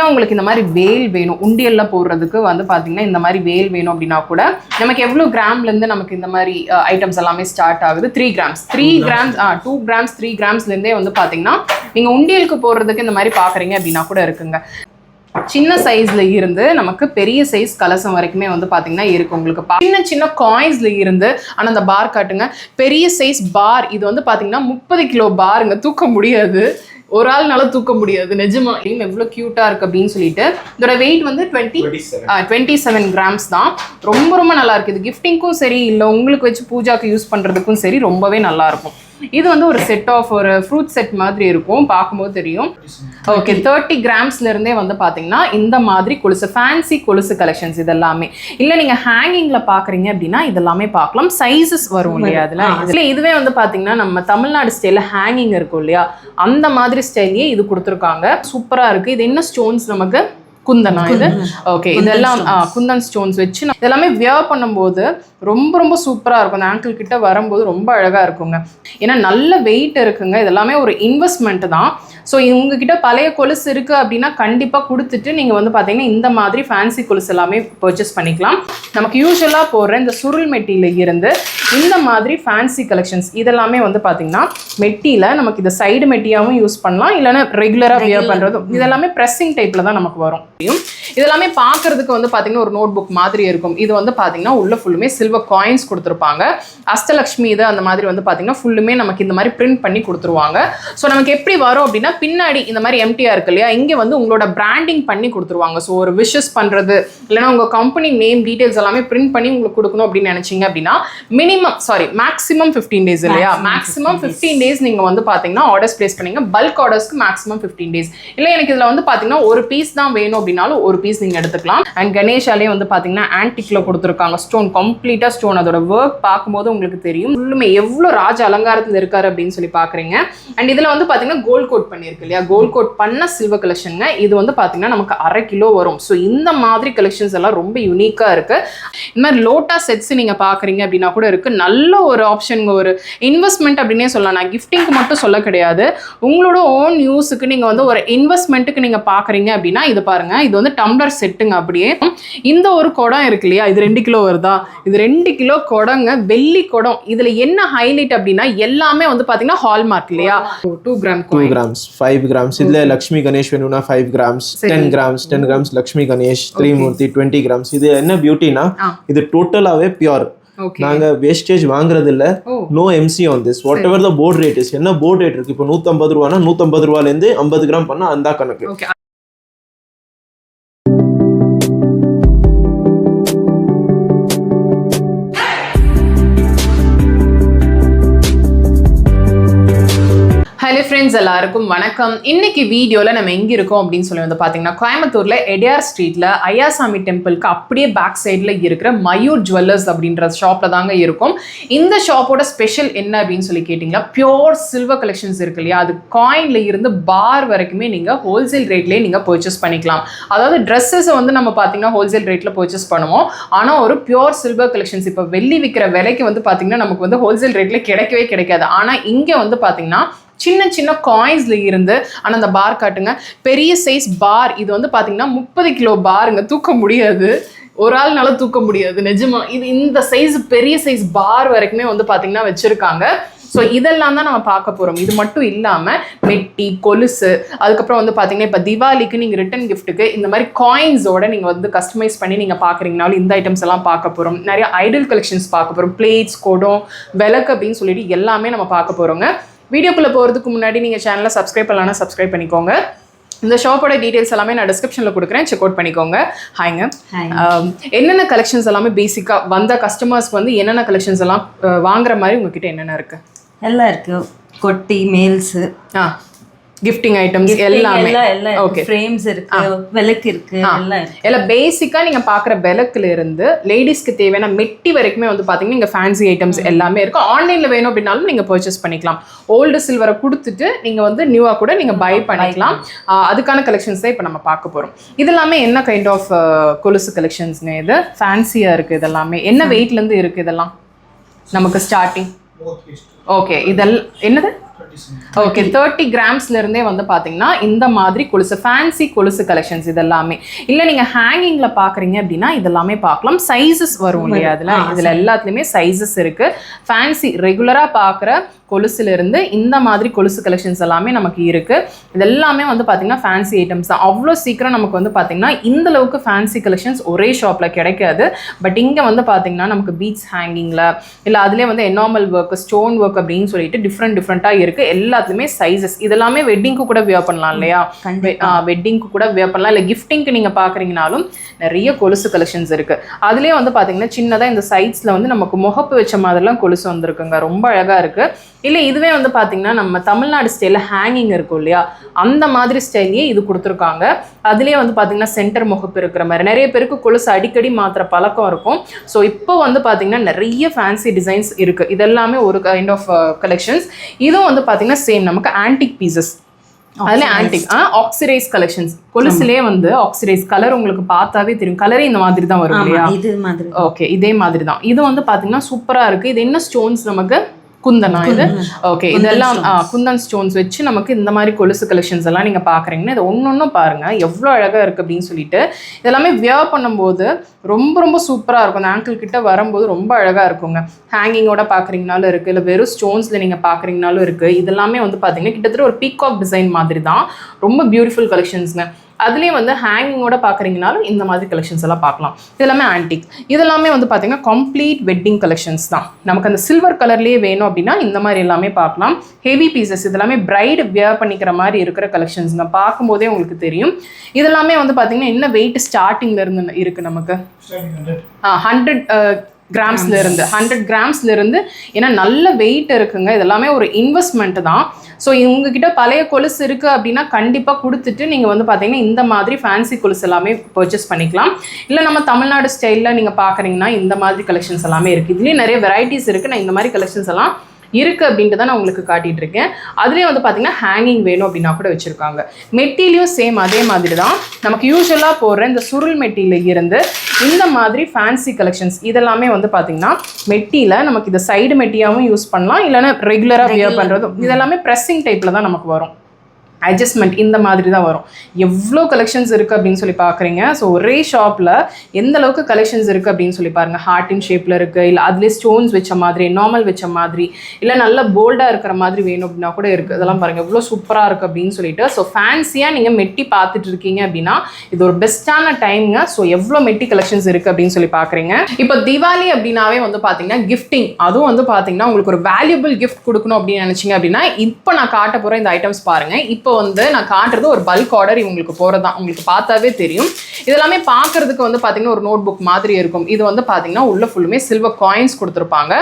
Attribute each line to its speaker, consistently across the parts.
Speaker 1: இல்லை உங்களுக்கு இந்த மாதிரி வேல் வேணும். உண்டியல்ல போடுறதுக்கு வந்து பார்த்தீங்கன்னா இந்த மாதிரி வேல் வேணும் அப்படின்னா கூட நமக்கு எவ்வளோ கிராம்லேருந்து நமக்கு இந்த மாதிரி ஐட்டம்ஸ் எல்லாமே ஸ்டார்ட் ஆகுது? Three grams three grams two grams three கிராம்ஸ்லேருந்தே வந்து பார்த்தீங்கன்னா நீங்கள் உண்டியலுக்கு போடுறதுக்கு இந்த மாதிரி பார்க்குறீங்க அப்படின்னா கூட இருக்குங்க. சின்ன சைஸ்ல இருந்து நமக்கு பெரிய சைஸ் கலசம் வரைக்குமே வந்து பாத்தீங்கன்னா இருக்கு உங்களுக்கு. சின்ன சின்ன காயின்ஸ்ல இருந்து ஆனா அந்த பார் காட்டுங்க. பெரிய சைஸ் பார் இது வந்து பாத்தீங்கன்னா முப்பது கிலோ பாருங்க தூக்க முடியாது. ஒரு ஆள்னால தூக்க முடியாது. நிஜமா இது எவ்வளவு கியூட்டா இருக்கு அப்படின்னு சொல்லிட்டு இதோட வெயிட் வந்து டுவெண்ட்டி டுவெண்ட்டி செவன் கிராம்ஸ் தான். ரொம்ப ரொம்ப நல்லா இருக்கு. இது கிஃப்டிங்க்கும் சரி இல்லை உங்களுக்கு வச்சு பூஜாக்கு யூஸ் பண்றதுக்கும் சரி ரொம்பவே நல்லா இருக்கும். இது வந்து ஒரு செட் ஆஃப் ஒரு ஃப்ரூட் செட் மாதிரி இருக்கும் பார்க்கும்போது தெரியும். ஓகே தேர்ட்டி கிராம்ஸ்ல இருந்தே வந்து பாத்தீங்கன்னா இந்த மாதிரி கொலுசு ஃபேன்சி கொலுசு கலெக்ஷன்ஸ் இதெல்லாமே. இல்ல நீங்க ஹேங்கிங்ல பாக்குறீங்க அப்படின்னா இதெல்லாமே பார்க்கலாம் சைஸஸ் வரும் இல்லையா அதுல? இதுல இதுவே வந்து பாத்தீங்கன்னா நம்ம தமிழ்நாடு ஸ்டைல ஹேங்கிங் இருக்கும் இல்லையா? அந்த மாதிரி ஸ்டைல்லயே இது கொடுத்துருக்காங்க. சூப்பரா இருக்கு. இது என்ன ஸ்டோன்ஸ் நமக்கு? குந்தனா இது. ஓகே இதெல்லாம் குந்தன் ஸ்டோன்ஸ் வச்சு நம்ம இதெல்லாமே வியர் பண்ணும்போது ரொம்ப ரொம்ப சூப்பராக இருக்கும். அந்த ஆங்கிள் கிட்ட வரும்போது ரொம்ப அழகாக இருக்குங்க. ஏன்னா நல்ல வெயிட் இருக்குங்க. இதெல்லாமே ஒரு இன்வெஸ்ட்மெண்ட் தான். ஸோ உங்ககிட்ட பழைய கொலுசு இருக்குது அப்படின்னா கண்டிப்பாக கொடுத்துட்டு நீங்கள் வந்து பார்த்தீங்கன்னா இந்த மாதிரி ஃபேன்சி கொலுசு எல்லாமே பர்ச்சேஸ் பண்ணிக்கலாம். நமக்கு யூஸ்வலாக போடுற இந்த சுருள் மெட்டியில இருந்து இந்த மாதிரி ஃபேன்சி கலெக்ஷன்ஸ் இதெல்லாமே வந்து பார்த்தீங்கன்னா மெட்டியில் நமக்கு இது சைடு மெட்டியாகவும் யூஸ் பண்ணலாம். இல்லைன்னா ரெகுலராக வியர் பண்ணுறதும் இதெல்லாமே ப்ரெஸ்ஸிங் டைப்பில் தான் நமக்கு வரும். இதெல்லாமே பார்க்கறதுக்கு வந்து பார்த்தீங்கன்னா ஒரு நோட் புக் மாதிரி இருக்கும். இது வந்து பார்த்தீங்கன்னா உள்ள ஃபுல்லுமே சில்வர் காயின்ஸ் கொடுத்துருப்பாங்க. அஷ்டலக்ஷ்மி இது அந்த மாதிரி வந்து பார்த்தீங்கன்னா ஃபுல்லுமே நமக்கு இந்த மாதிரி பிரிண்ட் பண்ணி கொடுத்துருவாங்க. ஸோ நமக்கு எப்படி வரும் அப்படின்னா பின்னாடி இந்த மாதிரி எம்டிஆர் இருக்கு இல்லையா? இங்கே வந்து உங்களோட பிராண்டிங் பண்ணி கொடுத்துருவாங்க. ஸோ ஒரு விஷஸ் பண்ணுறது இல்லைன்னா உங்கள் கம்பெனி நேம் டீட்டெயில்ஸ் எல்லாமே பிரிண்ட் பண்ணி உங்களுக்கு கொடுக்கணும் அப்படின்னு நினைச்சீங்க அப்படின்னா minimum sorry maximum fifteen days இல்லையா? மேக்ஸிமம் ஃபிஃப்டீன் டேஸ் நீங்கள் வந்து பார்த்தீங்கன்னா ஆர்டர்ஸ் பிளேஸ் பண்ணீங்க. பல்க் ஆர்டர்ஸ்க்கு மேக்ஸிமம் ஃபிஃப்டீன் டேஸ் இல்லை எனக்கு இதில் வந்து பார்த்தீங்கன்னா ஒரு பீஸ் தான் வேணும் அப்படின்னாலும் ஒரு பீஸ் நீங்கள் எடுத்துக்கலாம். அண்ட் கணேஷாலே வந்து பார்த்தீங்கன்னா ஆன்டிக்கில் கொடுத்துருக்காங்க. ஸ்டோன் கம்ப்ளீட்டாக ஸ்டோன் அதோட ஒர்க் பார்க்கும்போது உங்களுக்கு தெரியும். ஃபுல்லுமே எவ்வளோ ராஜ அலங்காரத்தில் இருக்காரு அப்படின்னு சொல்லி பார்க்குறீங்க அண்ட் இதில் வந்து பார்த்தீங்கன்னா கோல்ட் கோட் பண்ணியிருக்கு இல்லையா? கோல்ட் கோட் பண்ண சில்வர் கலெக்ஷனுங்க இது வந்து பார்த்தீங்கன்னா நமக்கு அரை கிலோ வரும். ஸோ இந்த மாதிரி கலெக்ஷன்ஸ் எல்லாம் ரொம்ப யூனிக்காக இருக்கு. இந்த மாதிரி லோட்டா செட்ஸ் நீங்கள் பார்க்குறீங்க அப்படின்னா கூட இருக்கு. நல்ல ஒரு ஆப்ஷன் ஒரு இன்வெஸ்ட்மெண்ட் அப்படின்னே சொல்லலாம். நான் கிஃப்டிங்க்கு மட்டும் சொல்ல கிடையாது. உங்களோட ஓன் யூஸுக்கு நீங்கள் வந்து ஒரு இன்வெஸ்ட்மெண்ட்டுக்கு நீங்கள் பார்க்குறீங்க அப்படின்னா இது பாருங்க இது வந்து டம்ளர் செட்டுங்க அப்படியே. இந்த ஒரு குடம் இருக்கு இல்லையா? இது ரெண்டு கிலோ வருதா? இது ரெண்டு கிலோ குடங்க வெள்ளி குடம். இதுல என்ன ஹைலைட் அப்படின்னா எல்லாமே வந்து பாத்தீங்கன்னா ஹால்மார்க் இல்லையா? Two gram
Speaker 2: two grams five grams இதுல லக்ஷ்மி கணேஷ் வேணும்னா five grams ten grams ten grams Lakshmi Ganesh Trimurti twenty grams இது என்ன பியூட்டினா இது டோட்டலாவே பியூர் நாங்க வேஸ்டேஜ் வாங்குறது இல்ல no MC on this whatever the board rate is என்ன போர்டு ரேட் இருக்கு? இப்போ நூத்தம்பது ரூபானா நூத்தம்பது ரூபால இருந்து ஐம்பது கிராம் பண்ணா அந்த கணக்கு.
Speaker 1: ஓகே ஃப்ரெண்ட்ஸ் எல்லாருக்கும் வணக்கம். இன்னைக்கு வீடியோவில் நம்ம எங்கே இருக்கோம் அப்படின்னு சொல்லி வந்து பார்த்தீங்கன்னா கோயம்புத்தூரில் எடியார் ஸ்ட்ரீட்டில் ஐயாசாமி டெம்பிளுக்கு அப்படியே பேக் சைடில் இருக்கிற மயூர் ஜுவல்லர்ஸ் அப்படின்ற ஷாப்பில் தாங்க இருக்கும். இந்த ஷாப்போட ஸ்பெஷல் என்ன அப்படின்னு சொல்லி கேட்டிங்கன்னா பியோர் சில்வர் கலெக்ஷன்ஸ் இருக்கு இல்லையா? அது காயின்ல இருந்து பார் வரைக்குமே நீங்கள் ஹோல்சேல் ரேட்லேயே நீங்கள் பர்ச்சேஸ் பண்ணிக்கலாம். அதாவது ட்ரெஸ்ஸஸை வந்து நம்ம பார்த்தீங்கன்னா ஹோல்சேல் ரேட்டில் பர்ச்சேஸ் பண்ணுவோம். ஆனால் ஒரு பியோர் சில்வர் கலெக்ஷன்ஸ் இப்போ வெள்ளி விற்கிற விலைக்கு வந்து பார்த்தீங்கன்னா நமக்கு வந்து ஹோல்சேல் ரேட்டில் கிடைக்கவே கிடைக்காது. ஆனால் இங்கே வந்து பார்த்தீங்கன்னா சின்ன சின்ன காயின்ஸ்ல இருந்து ஆனால் அந்த பார் காட்டுங்க. பெரிய சைஸ் பார் இது வந்து பார்த்தீங்கன்னா முப்பது கிலோ பாருங்க தூக்க முடியாது. ஒரு ஆள்னால தூக்க முடியாது. நிஜமா இது இந்த சைஸ் பெரிய சைஸ் பார் வரைக்குமே வந்து பார்த்தீங்கன்னா வச்சிருக்காங்க. ஸோ இதெல்லாம் தான் நம்ம பார்க்க போகிறோம் இது மட்டும் இல்லாமல் மெட்டி கொலுசு அதுக்கப்புறம் வந்து பார்த்தீங்கன்னா இப்போ தீபாவளிக்கு நீங்கள் ரிட்டன் கிஃப்ட்டுக்கு இந்த மாதிரி காயின்ஸோட நீங்கள் வந்து கஸ்டமைஸ் பண்ணி நீங்கள் பார்க்குறீங்கனாலும் இந்த ஐட்டம்ஸ் எல்லாம் பார்க்க போகிறோம் நிறைய ஐடல் கலெக்ஷன்ஸ் பார்க்க போகிறோம் பிளேட்ஸ் குடம் விளக்கு அப்படின்னு சொல்லிட்டு எல்லாமே நம்ம பார்க்க போகிறோங்க வீடியோக்குள்ளே போகிறதுக்கு முன்னாடி நீங்கள் சேனலை சப்ஸ்கிரைப் பண்ணலாம்னா சப்ஸ்கிரைப் பண்ணிக்கோங்க. இந்த ஷாப்போட டீடைல்ஸ் எல்லாமே நான் டிஸ்கிரிப்ஷனில் கொடுக்குறேன். செக் அவுட் பண்ணிக்கோங்க. ஹாய்ங்க ஆம், என்னென்ன கலெக்ஷன்ஸ் எல்லாமே பேசிக்காக வந்த கஸ்டமர்ஸ்க்கு வந்து என்னென்ன கலெக்ஷன்ஸ் எல்லாம் வாங்குற மாதிரி உங்ககிட்ட என்னென்ன இருக்கு?
Speaker 3: எல்லாம் இருக்கு. கொட்டி மேல்ஸ்
Speaker 1: ஆ. கிஃப்டிங் ஐட்டம்ஸ் எல்லாமே.
Speaker 3: எல்லாம் எல்லாம்
Speaker 1: Okay.
Speaker 3: ஃப்ரேம்ஸ் இருக்கு விளக்கு இருக்கு எல்லாம் இருக்கு.
Speaker 1: எல்லாம் பேசிக்காக நீங்கள் பார்க்குற விளக்குல இருந்து லேடிஸ்க்கு தேவையான மெட்டி வரைக்குமே வந்து பார்த்தீங்கன்னா இங்கே ஃபேன்சி ஐட்டம்ஸ் எல்லாமே இருக்கும் ஆன்லைனில் வேணும் அப்படின்னாலும் நீங்கள் பர்ச்சேஸ் பண்ணிக்கலாம். ஓல்டு சில்வரை கொடுத்துட்டு நீங்கள் வந்து நியூவாக கூட நீங்கள் பை பண்ணிக்கலாம். அதுக்கான கலெக்ஷன்ஸ் தான் இப்போ நம்ம பார்க்க போகிறோம் இதெல்லாமே என்ன கைண்ட் ஆஃப் கொலுசு கலெக்ஷன்ஸ்ங்க இது? ஃபேன்சியாக இருக்குது இதெல்லாமே. என்ன வெயிட்லேருந்து இருக்குது இதெல்லாம்? நமக்கு ஸ்டார்டிங் ஓகே இதெல்லாம் என்னது? ஓகே தேர்ட்டி கிராம்ஸ்ல இருந்தே வந்து பாத்தீங்கன்னா இந்த மாதிரி கொலுசு ஃபேன்சி கொலுசு கலெக்ஷன்ஸ் இதெல்லாமே. இல்ல நீங்க ஹேங்கிங்ல பாக்குறீங்க அப்படின்னா இதெல்லாமே பார்க்கலாம் சைஸஸ் வரும் இல்லையா அதுல? இதுல எல்லாத்துலயுமே சைஸஸ் இருக்கு. ஃபேன்சி ரெகுலரா பாக்குற கொலுசுல இருந்து இந்த மாதிரி கொலுசு கலெக்ஷன்ஸ் எல்லாமே நமக்கு இருக்கு. இது எல்லாமே வந்து பாத்தீங்கன்னா ஃபேன்சி ஐட்டம்ஸ் தான். அவ்வளோ சீக்கிரம் நமக்கு வந்து பாத்தீங்கன்னா இந்த அளவுக்கு ஃபேன்சி கலெக்ஷன்ஸ் ஒரே ஷாப்ல கிடைக்காது. பட் இங்க வந்து பாத்தீங்கன்னா நமக்கு பீட்ஸ் ஹேங்கிங்ல இல்ல அதுலயே வந்து எனாமல் ஒர்க் ஸ்டோன் ஒர்க் அப்படின்னு சொல்லிட்டு டிஃப்ரெண்ட் டிஃப்ரெண்டா இருக்கு. எல்லாத்துலயுமே சைஸஸ் இதெல்லாமே வெட்டிங்க்கு கூட வியர் பண்ணலாம் இல்லையா? வெட்டிங்க்கு கூட வியர் பண்ணலாம். இல்ல கிஃப்டிங்க்கு நீங்க பாக்குறீங்கனாலும் நிறைய கொலுசு கலெக்ஷன்ஸ் இருக்கு. அதுலயே வந்து பாத்தீங்கன்னா சின்னதா இந்த சைட்ஸ்ல வந்து நமக்கு முகப்பு வச்ச மாதிரிலாம் கொலுசு வந்திருக்குங்க. ரொம்ப அழகா இருக்கு. இல்ல இதுவே வந்து பாத்தீங்கன்னா நம்ம தமிழ்நாடு ஸ்டைல ஹேங்கிங் இருக்கும் இல்லையா? அந்த மாதிரி ஸ்டைலையே இது கொடுத்துருக்காங்க. அதுலயே வந்து பாத்தீங்கன்னா சென்டர் முகப்பு இருக்கிற மாதிரி. நிறைய பேருக்கு கொலுசு அடிக்கடி மாத்திர பழக்கம் இருக்கும். ஸோ இப்போ வந்து பாத்தீங்கன்னா நிறைய ஃபேன்சி டிசைன்ஸ் இருக்கு. இதெல்லாமே ஒரு கைண்ட் ஆஃப் கலெக்ஷன்ஸ் இதுவும் வந்து பாத்தீங்கன்னா சேம் நமக்கு ஆன்டிக் பீசஸ் அதுல ஆன்டிக் ஆக்சிடைஸ் கலெக்ஷன்ஸ் கொலுசுலயே வந்து ஆக்சிடைஸ் கலர் உங்களுக்கு பார்த்தாவே தெரியும். கலரே இந்த மாதிரி தான் வரும் இல்லையா?
Speaker 3: இது மாதிரி
Speaker 1: ஓகே இதே மாதிரி தான். இது வந்து பாத்தீங்கன்னா சூப்பரா இருக்கு. இது என்ன ஸ்டோன்ஸ் நமக்கு? குந்தனா இது? ஓகே இதெல்லாம் குந்தன் ஸ்டோன்ஸ் வச்சு நமக்கு இந்த மாதிரி கொலுசு கலெக்ஷன்ஸ் எல்லாம் நீங்க பாக்குறீங்கன்னா இது ஒன்னொன்னும் பாருங்க. எவ்வளவு அழகா இருக்கு அப்படின்னு சொல்லிட்டு. இதெல்லாமே வியர் பண்ணும்போது ரொம்ப ரொம்ப சூப்பரா இருக்கும். அந்த ஆங்கிள் கிட்ட வரும்போது ரொம்ப அழகா இருக்குங்க. ஹேங்கிங்கோட பாக்குறீங்கனாலும் இருக்கு. இல்ல வெறும் ஸ்டோன்ஸ்ல நீங்க பாக்குறீங்கனாலும் இருக்கு. இதெல்லாமே வந்து பாத்தீங்கன்னா கிட்டத்தட்ட ஒரு பீகாக் டிசைன் மாதிரி தான் ரொம்ப பியூட்டிஃபுல் கலெக்ஷன்ஸ்ங்க அதுலேயே வந்து ஹேங்கிங்கோட பார்க்குறீங்கனாலும் இந்த மாதிரி கலெக்ஷன்ஸ் எல்லாம் பார்க்கலாம். இதெல்லாமே ஆன்டிக் இதெல்லாமே வந்து பார்த்தீங்கன்னா கம்ப்ளீட் வெட்டிங் கலெக்ஷன்ஸ் தான். நமக்கு அந்த சில்வர் கலர்லேயே வேணும் அப்படின்னா இந்த மாதிரி எல்லாமே பார்க்கலாம். ஹெவி பீசஸ் இதெல்லாமே பிரைடு வியர் பண்ணிக்கிற மாதிரி இருக்கிற கலெக்ஷன்ஸ்ங்க பார்க்கும்போதே உங்களுக்கு தெரியும். இதெல்லாமே வந்து பார்த்தீங்கன்னா என்ன வெயிட் ஸ்டார்டிங்ல இருந்து இருக்கு நமக்கு? ஹண்ட்ரட் கிராம்ஸ்ல இருந்து ஹண்ட்ரட் கிராம்ஸ்ல இருந்து ஏன்னா நல்ல வெயிட் இருக்குங்க. இதெல்லாமே ஒரு இன்வெஸ்ட்மெண்ட் தான். ஸோ உங்ககிட்ட பழைய கொலுசு இருக்கு அப்படின்னா கண்டிப்பா கொடுத்துட்டு நீங்க வந்து பாத்தீங்கன்னா இந்த மாதிரி ஃபேன்சி கொலுசு எல்லாமே பர்ச்சேஸ் பண்ணிக்கலாம். இல்லை நம்ம தமிழ்நாடு ஸ்டைலில் நீங்க பாக்குறீங்கன்னா இந்த மாதிரி கலெக்ஷன்ஸ் எல்லாமே இருக்கு. இதுலயும் நிறைய வெரைட்டிஸ் இருக்கு. நான் இந்த மாதிரி கலெக்ஷன்ஸ் எல்லாம் இருக்கு அப்படின்ட்டு தான் நான் உங்களுக்கு காட்டிட்டு இருக்கேன் அதுலேயே வந்து பார்த்தீங்கன்னா ஹேங்கிங் வேணும் அப்படின்னா கூட வச்சிருக்காங்க. மெட்டிலையும் சேம் அதே மாதிரி தான். நமக்கு யூஸ்வலாக போடுற இந்த சுருள் மெட்டியில இருந்து இந்த மாதிரி ஃபேன்சி கலெக்ஷன்ஸ் இதெல்லாமே வந்து பார்த்தீங்கன்னா மெட்டியில் நமக்கு இது சைடு மெட்டியாவும் யூஸ் பண்ணலாம். இல்லைன்னா ரெகுலராக வியர் பண்ணுறதும் இதெல்லாமே ப்ரெஸ்ஸிங் டைப்பில் தான் நமக்கு வரும். அட்ஜஸ்ட்மெண்ட் இந்த மாதிரி தான் வரும். எவ்வளோ கலெக்ஷன்ஸ் இருக்குது அப்படின்னு சொல்லி பார்க்குறீங்க. ஸோ ஒரே ஷாப்பில் எந்த அளவுக்கு கலெக்ஷன்ஸ் இருக்குது அப்படின்னு சொல்லி பாருங்க. ஹார்ட் இன் ஷேப்பில் இருக்குது இல்லை அதுலேயே ஸ்டோன்ஸ் வச்ச மாதிரி நார்மல் வச்ச மாதிரி இல்லை நல்ல போல்டாக இருக்கிற மாதிரி வேணும் அப்படின்னா கூட இருக்குது இதெல்லாம் பாருங்கள் எவ்வளோ சூப்பராக இருக்குது அப்படின்னு சொல்லிட்டு ஸோ ஃபேன்சியாக நீங்கள் மெட்டி பார்த்துட்டு இருக்கீங்க அப்படின்னா இது ஒரு பெஸ்ட்டான டைம்ங்க ஸோ எவ்வளோ மெட்டி கலெக்ஷன்ஸ் இருக்குது அப்படின்னு சொல்லி பார்க்குறீங்க. இப்போ தீபாவளி அப்படின்னாவே வந்து பார்த்தீங்கன்னா கிஃப்டிங் அதுவும் வந்து பார்த்தீங்கன்னா உங்களுக்கு ஒரு வேல்யூபிள் கிஃப்ட் கொடுக்கணும் அப்படின்னு நினச்சிங்க அப்படின்னா இப்போ நான் காட்ட போகிற இந்த ஐட்டம்ஸ் பாருங்கள் இப்போ வந்து நான் காட்டுறது ஒரு பல்க் ஆர்டர் இவங்களுக்கு போகிறது தான் உங்களுக்கு பார்த்தாவே தெரியும். இதெல்லாமே பார்க்கறதுக்கு வந்து பார்த்தீங்கன்னா ஒரு நோட் புக் மாதிரி இருக்கும். இது வந்து பார்த்தீங்கன்னா உள்ள ஃபுல்லுமே சில்வர் காயின்ஸ் கொடுத்துருப்பாங்க.